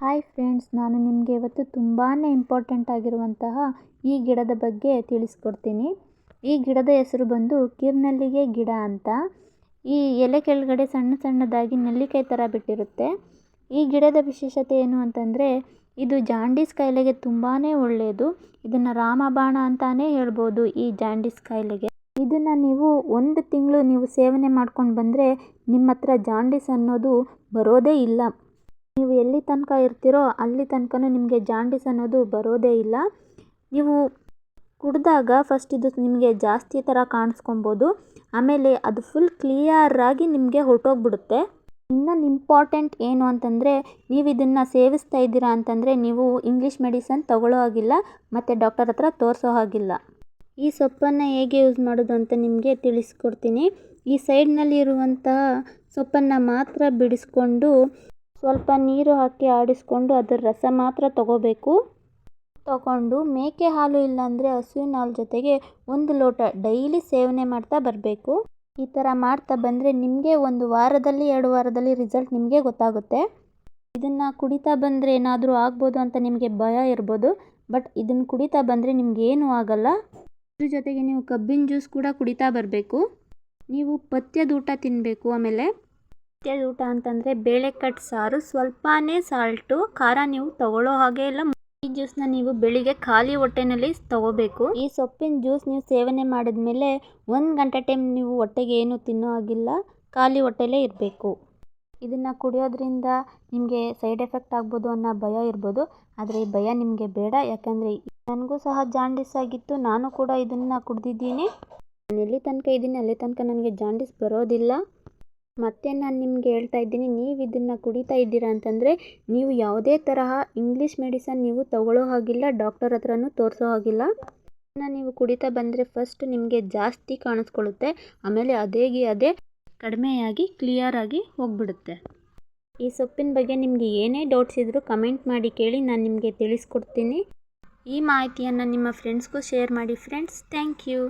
Hi friends ನಾನು ನಿಮಗೆ ಇವತ್ತು ತುಂಬಾ ಇಂಪಾರ್ಟೆಂಟ್ ಆಗಿರುವಂತಹ ಈ ಗಿಡದ ಬಗ್ಗೆ ತಿಳಿಸ್ಕೊಡ್ತೀನಿ. ಈ ಗಿಡದ ಹೆಸರು ಬಂದು ಕಿರ್ನೆಲ್ಲಿಗೆ ಗಿಡ ಅಂತ. ಈ ಎಲೆ ಕೆಳಗಡೆ ಸಣ್ಣ ಸಣ್ಣದಾಗಿ ನೆಲ್ಲಿಕಾಯಿ ಥರ ಬಿಟ್ಟಿರುತ್ತೆ. ಈ ಗಿಡದ ವಿಶೇಷತೆ ಏನು ಅಂತಂದರೆ, ಇದು ಜಾಂಡೀಸ್ ಕಾಯಿಲೆಗೆ ತುಂಬಾ ಒಳ್ಳೆಯದು ಇದನ್ನು ರಾಮಬಾಣ ಅಂತಲೇ ಹೇಳ್ಬೋದು ಈ ಜಾಂಡೀಸ್ ಕಾಯಿಲೆಗೆ. ಇದನ್ನು ನೀವು ಒಂದು ತಿಂಗಳು ನೀವು ಸೇವನೆ ಮಾಡ್ಕೊಂಡು ಬಂದರೆ ನಿಮ್ಮ ಹತ್ರ ಜಾಂಡೀಸ್ ಅನ್ನೋದು ಬರೋದೇ ಇಲ್ಲ. ನೀವು ಎಲ್ಲಿ ತನಕ ಇರ್ತೀರೋ ಅಲ್ಲಿ ತನಕನೂ ನಿಮಗೆ ಜಾಂಡಿಸ್ ಅನ್ನೋದು ಬರೋದೇ ಇಲ್ಲ. ನೀವು ಕುಡಿದಾಗ ಫಸ್ಟ್ ಇದು ನಿಮಗೆ ಜಾಸ್ತಿ ಥರ ಕಾಣಿಸ್ಕೊಬೋದು. ಆಮೇಲೆ ಅದು ಫುಲ್ ಕ್ಲಿಯರಾಗಿ ನಿಮಗೆ ಹೊರಟೋಗ್ಬಿಡುತ್ತೆ. ಇನ್ನೊಂದು ಇಂಪಾರ್ಟೆಂಟ್ ಏನು ಅಂತಂದರೆ ನೀವು ಇದನ್ನು ಸೇವಿಸ್ತಾ ಇದ್ದೀರಾ ಅಂತಂದರೆ ನೀವು ಇಂಗ್ಲೀಷ್ ಮೆಡಿಸನ್ ತಗೊಳ್ಳೋ ಹಾಗಿಲ್ಲ, ಮತ್ತು ಡಾಕ್ಟರ್ ಹತ್ರ ತೋರಿಸೋ ಹಾಗಿಲ್ಲ. ಈ ಸೊಪ್ಪನ್ನು ಹೇಗೆ ಯೂಸ್ ಮಾಡೋದು ಅಂತ ನಿಮಗೆ ತಿಳಿಸ್ಕೊಡ್ತೀನಿ. ಈ ಸೈಡ್ನಲ್ಲಿ ಇರುವಂತಹ ಸೊಪ್ಪನ್ನು ಮಾತ್ರ ಬಿಡಿಸ್ಕೊಂಡು ಸ್ವಲ್ಪ ನೀರು ಹಾಕಿ ಆಡಿಸ್ಕೊಂಡು ಅದರ ರಸ ಮಾತ್ರ ತಗೋಬೇಕು. ತಗೊಂಡು ಮೇಕೆ ಹಾಲು ಇಲ್ಲಾಂದರೆ ಹಸುವಿನ ಹಾಲು ಜೊತೆಗೆ ಒಂದು ಲೋಟ ಡೈಲಿ ಸೇವನೆ ಮಾಡ್ತಾ ಬರಬೇಕು. ಈ ಥರ ಮಾಡ್ತಾ ಬಂದರೆ ನಿಮಗೆ ಒಂದು ವಾರದಲ್ಲಿ, ಎರಡು ವಾರದಲ್ಲಿ ರಿಸಲ್ಟ್ ನಿಮಗೆ ಗೊತ್ತಾಗುತ್ತೆ. ಇದನ್ನು ಕುಡಿತಾ ಬಂದರೆ ಏನಾದರೂ ಆಗ್ಬೋದು ಅಂತ ನಿಮಗೆ ಭಯ ಇರ್ಬೋದು, ಬಟ್ ಇದನ್ನು ಕುಡಿತಾ ಬಂದರೆ ಏನೂ ಆಗಲ್ಲ. ಇದ್ರ ಜೊತೆಗೆ ನೀವು ಕಬ್ಬಿನ ಜ್ಯೂಸ್ ಕೂಡ ಕುಡಿತಾ ಬರಬೇಕು. ನೀವು ಪಥ್ಯದ ಊಟ ತಿನ್ನಬೇಕು ಆಮೇಲೆ. ಪಥ್ಯದ ಊಟ ಅಂತಂದರೆ ಬೇಳೆಕಟ್ಟು ಸಾರು, ಸ್ವಲ್ಪನೇ ಸಾಲ್ಟು, ಖಾರ ನೀವು ತಗೊಳ್ಳೋ ಹಾಗೆ ಇಲ್ಲ. ಈ ಜ್ಯೂಸ್ನ ನೀವು ಬೆಳಿಗ್ಗೆ ಖಾಲಿ ಹೊಟ್ಟೆನಲ್ಲಿ ತಗೋಬೇಕು. ಈ ಸೊಪ್ಪಿನ ಜ್ಯೂಸ್ ನೀವು ಸೇವನೆ ಮಾಡಿದ್ಮೇಲೆ ಒಂದು ಗಂಟೆ ಟೈಮ್ ನೀವು ಹೊಟ್ಟೆಗೆ ಏನು ತಿನ್ನೋ ಹಾಗಿಲ್ಲ. ಖಾಲಿ ಹೊಟ್ಟೆಲೇ ಇರಬೇಕು. ಇದನ್ನು ಕುಡಿಯೋದ್ರಿಂದ ನಿಮಗೆ ಸೈಡ್ ಎಫೆಕ್ಟ್ ಆಗ್ಬೋದು ಅನ್ನೋ ಭಯ ಇರ್ಬೋದು. ಆದರೆ ಈ ಭಯ ನಿಮಗೆ ಬೇಡ. ಯಾಕಂದರೆ ನನಗೂ ಸಹ ಜಾಂಡಿಸ್ ಆಗಿತ್ತು. ನಾನು ಕೂಡ ಇದನ್ನು ಕುಡಿದಿದ್ದೀನಿ. ನಾನು ಎಲ್ಲಿ ತನಕ ಇದ್ದೀನಿ ಅಲ್ಲಿ ತನಕ ನನಗೆ ಜಾಂಡಿಸ್ ಬರೋದಿಲ್ಲ. ಮತ್ತೆ ನಾನು ನಿಮ್ಗೆ ಹೇಳ್ತಾ ಇದ್ದೀನಿ, ನೀವು ಇದನ್ನು ಕುಡಿತಾ ಇದ್ದೀರಾ ಅಂತಂದರೆ, ನೀವು ಯಾವುದೇ ತರಹ ಇಂಗ್ಲೀಷ್ ಮೆಡಿಸನ್ ನೀವು ತಗೊಳ್ಳೋ ಹಾಗಿಲ್ಲ ಡಾಕ್ಟರ್ ಹತ್ರನೂ ತೋರಿಸೋ ಹಾಗಿಲ್ಲ. ಇದನ್ನು ನೀವು ಕುಡಿತಾ ಬಂದರೆ ಫಸ್ಟ್ ನಿಮಗೆ ಜಾಸ್ತಿ ಕಾಣಿಸ್ಕೊಳ್ಳುತ್ತೆ, ಆಮೇಲೆ ಅದೇಗೆ ಅದೇ ಕಡಿಮೆಯಾಗಿ ಕ್ಲಿಯರಾಗಿ ಹೋಗ್ಬಿಡುತ್ತೆ. ಈ ಸೊಪ್ಪಿನ ಬಗ್ಗೆ ನಿಮಗೆ ಏನೇ ಡೌಟ್ಸ್ ಇದ್ದರೂ ಕಮೆಂಟ್ ಮಾಡಿ ಕೇಳಿ ನಾನು ನಿಮಗೆ ತಿಳಿಸ್ಕೊಡ್ತೀನಿ. ಈ ಮಾಹಿತಿಯನ್ನು ನಿಮ್ಮ ಫ್ರೆಂಡ್ಸ್ಗೂ ಶೇರ್ ಮಾಡಿ ಫ್ರೆಂಡ್ಸ್ ಥ್ಯಾಂಕ್ ಯು